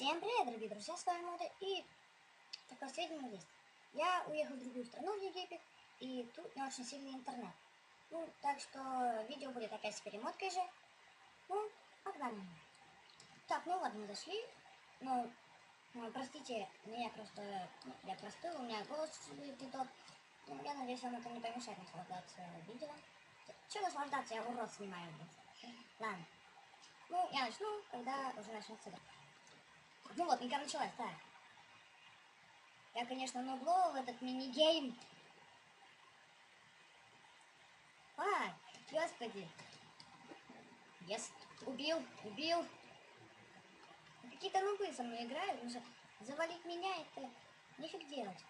Всем привет, дорогие друзья, с вами Мода, и такое сведение есть. Я уехал в другую страну, в Египет, и тут не очень сильный интернет. Ну, так что видео будет опять с перемоткой же. Ну, погнали. Так, ну ладно, мы зашли. Ну, ну, простите, меня просто, ну, я простыл, у меня голос не тот. Ну, я надеюсь, вам это не помешает наслаждаться видео. Че наслаждаться, я урод снимаю. Ладно. Ну, я начну, когда уже начнется. Ну вот, игра началась, так. Я, конечно, нугло в этот мини-гейм. А, господи. Yes. Убил, убил. Какие-то нубы со мной играют, потому что завалить меня это нифиг делать.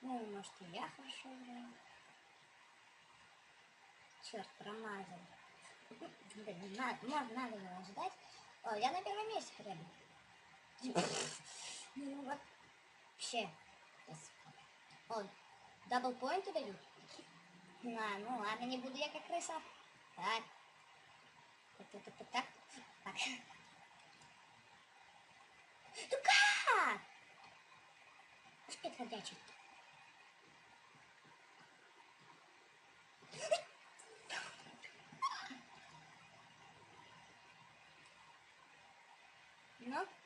Ну, может, и я хорошо играю. Черт, промазал. Надо, можно, надо было ждать. О, я на первом месте хотя бы. Ну вот. Вообще. О, дабл поинты дают? На, ну ладно, не буду я как крыса. Так. Так, так, так, так. Так. Ну как? Шпит ходячий.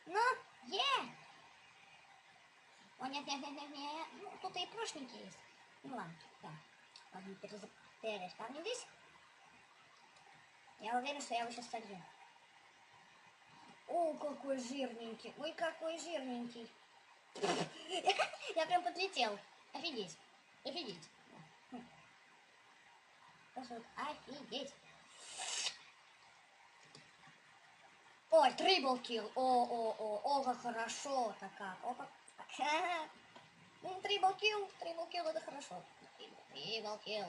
Ну, е! О, нет, нет, нет, нет, нет. Ну, тут и прошники есть. Ну ладно, да. Ладно, перез... переставнились. Я уверен, что я его сейчас солью. О, какой жирненький. Ой, какой жирненький. Я прям подлетел. Офигеть. Офигеть. Просто вот офигеть. Ой, трибл килл. О, о, о, о, как хорошо. Так как, о, как. Ну, трибл килл, трибл килл, это хорошо. Трибл килл.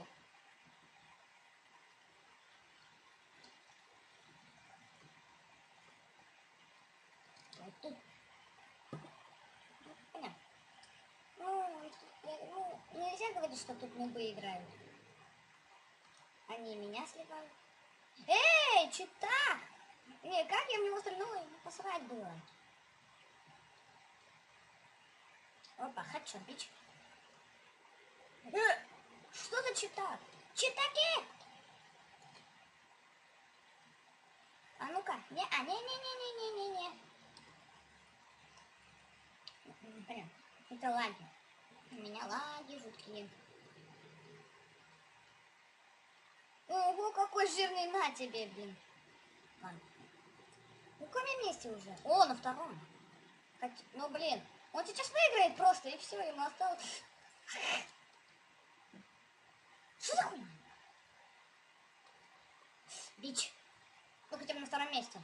Тут. Понятно. Ну, ну, нельзя говорить, что тут нубы играют. Они меня сливают. Эй, чита! Не, как я в него посрать было. Опа, хочу бич. Э, что за чита? Читаки! А ну-ка, не, а, не-не-не-не-не-не-не. Блин, это лаги. У меня лаги жуткие. Ого, какой жирный на тебе, блин. Ладно. Ну, в каком месте уже? О, на втором. Хоть, ну, блин, он сейчас выиграет просто, и все, ему осталось... Что за хуйня? Бич. Ну, хотя бы на втором месте.